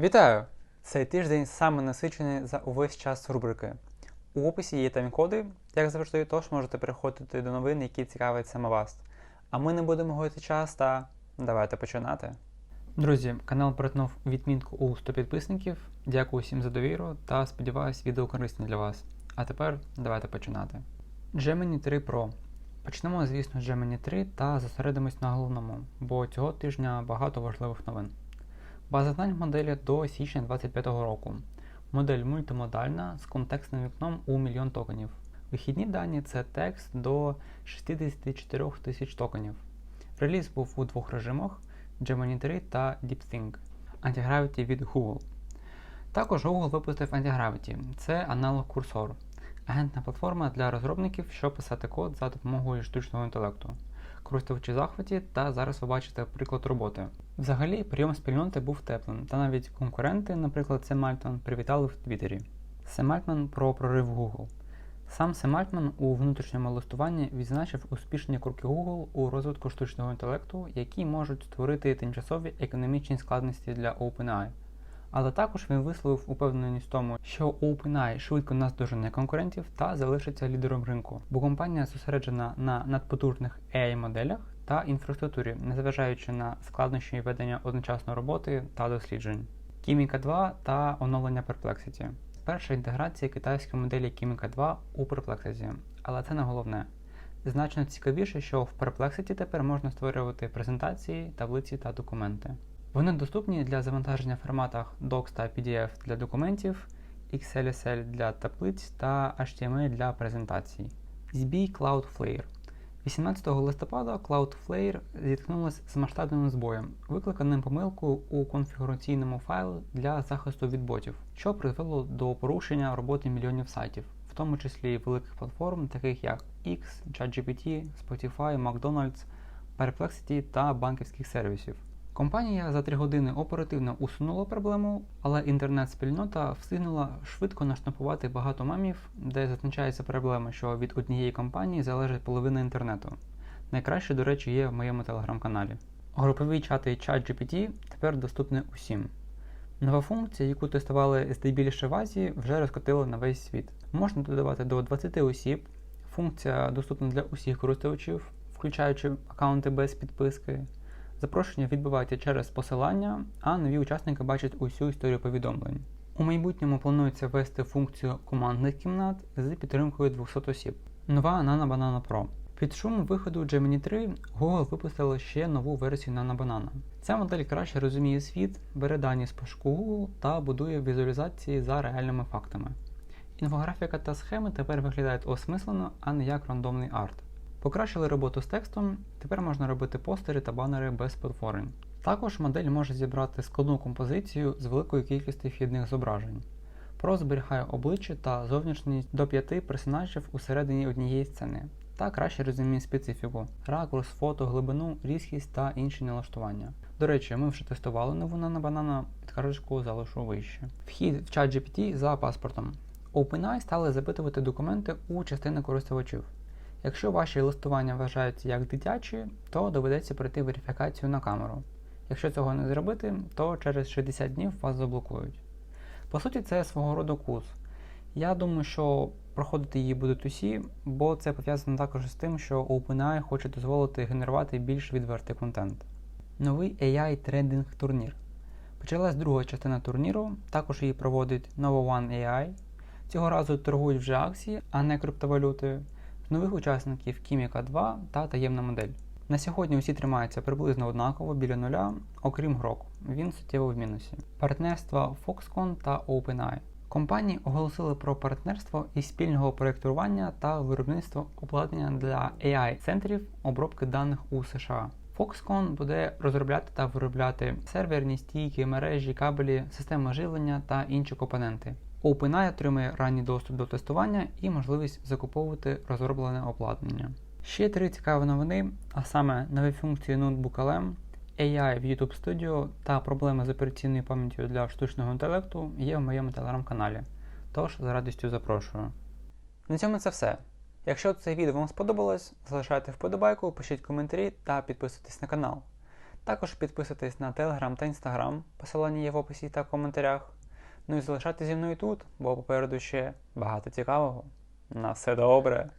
Вітаю! Цей тиждень саме насичений за увесь час рубрики. У описі є тайм-коди, як завжди, тож можете переходити до новин, які цікавлять саме вас. А ми не будемо гойти час та давайте починати. Друзі, канал перетнув відмітку у 100 підписників. Дякую всім за довіру та сподіваюсь, відео корисне для вас. А тепер давайте починати. Gemini 3 Pro. Почнемо, звісно, з Gemini 3 та зосередимось на головному, бо цього тижня багато важливих новин. База знань моделі до січня 2025 року. Модель мультимодальна з контекстним вікном у мільйон токенів. Вихідні дані це текст до 64 тисяч токенів. Реліз був у двох режимах Gemini 3 та DeepThink. Antigravity від Google. Також Google випустив Antigravity. Це аналог курсор. Агентна платформа для розробників, щоб писати код за допомогою штучного інтелекту. Користувачі захваті, та зараз ви бачите приклад роботи. Взагалі, прийом спільноти був теплим, та навіть конкуренти, наприклад, Сем Альтман, привітали в Твіттері. Сем Альтман про прорив Google. Сам Сем Альтман у внутрішньому листуванні відзначив успішні кроки Google у розвитку штучного інтелекту, які можуть створити тимчасові економічні складності для OpenAI. Але також він висловив упевненість в тому, що OpenAI швидко наздожене конкурентів та залишиться лідером ринку, бо компанія зосереджена на надпотужних AI-моделях та інфраструктурі, незважаючи на складнощі ведення одночасно роботи та досліджень. Кіміка 2 та оновлення Perplexity. Перша інтеграція китайської моделі Кіміка 2 у Perplexity, але це не головне. Значно цікавіше, що в Perplexity тепер можна створювати презентації, таблиці та документи. Вони доступні для завантаження в форматах Docs та PDF для документів, XLSL для таблиць та HTML для презентацій. ZB Cloudflare. 18 листопада Cloudflare зіткнулася з масштабним збоєм, викликаним помилкою у конфігураційному файлі для захисту від ботів, що призвело до порушення роботи мільйонів сайтів, в тому числі великих платформ, таких як X, ChatGPT, Spotify, McDonald's, Perplexity та банківських сервісів. Компанія за 3 години оперативно усунула проблему, але інтернет-спільнота встигнула швидко наштампувати багато мемів, де зазначається проблема, що від однієї компанії залежить половина інтернету. Найкраще, до речі, є в моєму телеграм-каналі. Групові чати ChatGPT тепер доступні усім. Нова функція, яку тестували здебільше в Азії, вже розкотила на весь світ. Можна додавати до 20 осіб. Функція доступна для усіх користувачів, включаючи аккаунти без підписки. Запрошення відбувається через посилання, а нові учасники бачать усю історію повідомлень. У майбутньому планується ввести функцію командних кімнат з підтримкою 200 осіб. Нова Nano Banana Pro. Під шум виходу Gemini 3 Google випустила ще нову версію Nano Banana. Ця модель краще розуміє світ, бере дані з пошуку Google та будує візуалізації за реальними фактами. Інфографіка та схеми тепер виглядають осмислено, а не як рандомний арт. Покращили роботу з текстом, тепер можна робити постери та банери без потворень. Також модель може зібрати складну композицію з великою кількістю вхідних зображень. Про зберігає обличчя та зовнішність до п'яти персонажів усередині однієї сцени, та краще розуміє специфіку, ракурс, фото, глибину, різкість та інші налаштування. До речі, ми вже тестували нову нанобанана, підкажечку залишу вище. Вхід в ChatGPT за паспортом. OpenAI стали запитувати документи у частини користувачів. Якщо ваші листування вважаються як дитячі, то доведеться пройти верифікацію на камеру. Якщо цього не зробити, то через 60 днів вас заблокують. По суті, це свого роду курс. Я думаю, що проходити її будуть усі, бо це пов'язано також з тим, що OpenAI хоче дозволити генерувати більш відвертий контент. Новий AI трендинг турнір. Почалась друга частина турніру, також її проводить Nova One AI. Цього разу торгують вже акції, а не криптовалютою нових учасників Кіміка 2 та таємна модель. На сьогодні усі тримаються приблизно однаково біля нуля, окрім Грок. Він суттєво в мінусі. Партнерства Foxconn та OpenAI. Компанії оголосили про партнерство із спільного проєктування та виробництва обладнання для AI-центрів обробки даних у США. Foxconn буде розробляти та виробляти серверні стійки, мережі, кабелі, системи живлення та інші компоненти. OpenAI отримає ранній доступ до тестування і можливість закуповувати розроблене обладнання. Ще три цікаві новини, а саме нові функції Notebook LM, AI в YouTube Studio та проблеми з операційною пам'яттю для штучного інтелекту є в моєму телеграм-каналі. Тож з радістю запрошую. На цьому це все. Якщо це відео вам сподобалось, залишайте вподобайку, пишіть коментарі та підписуйтесь на канал. Також підписуйтесь на Telegram та Instagram, посилання є в описі та коментарях. Ну і залишайтеся зі мною тут, бо попереду ще багато цікавого. На все добре!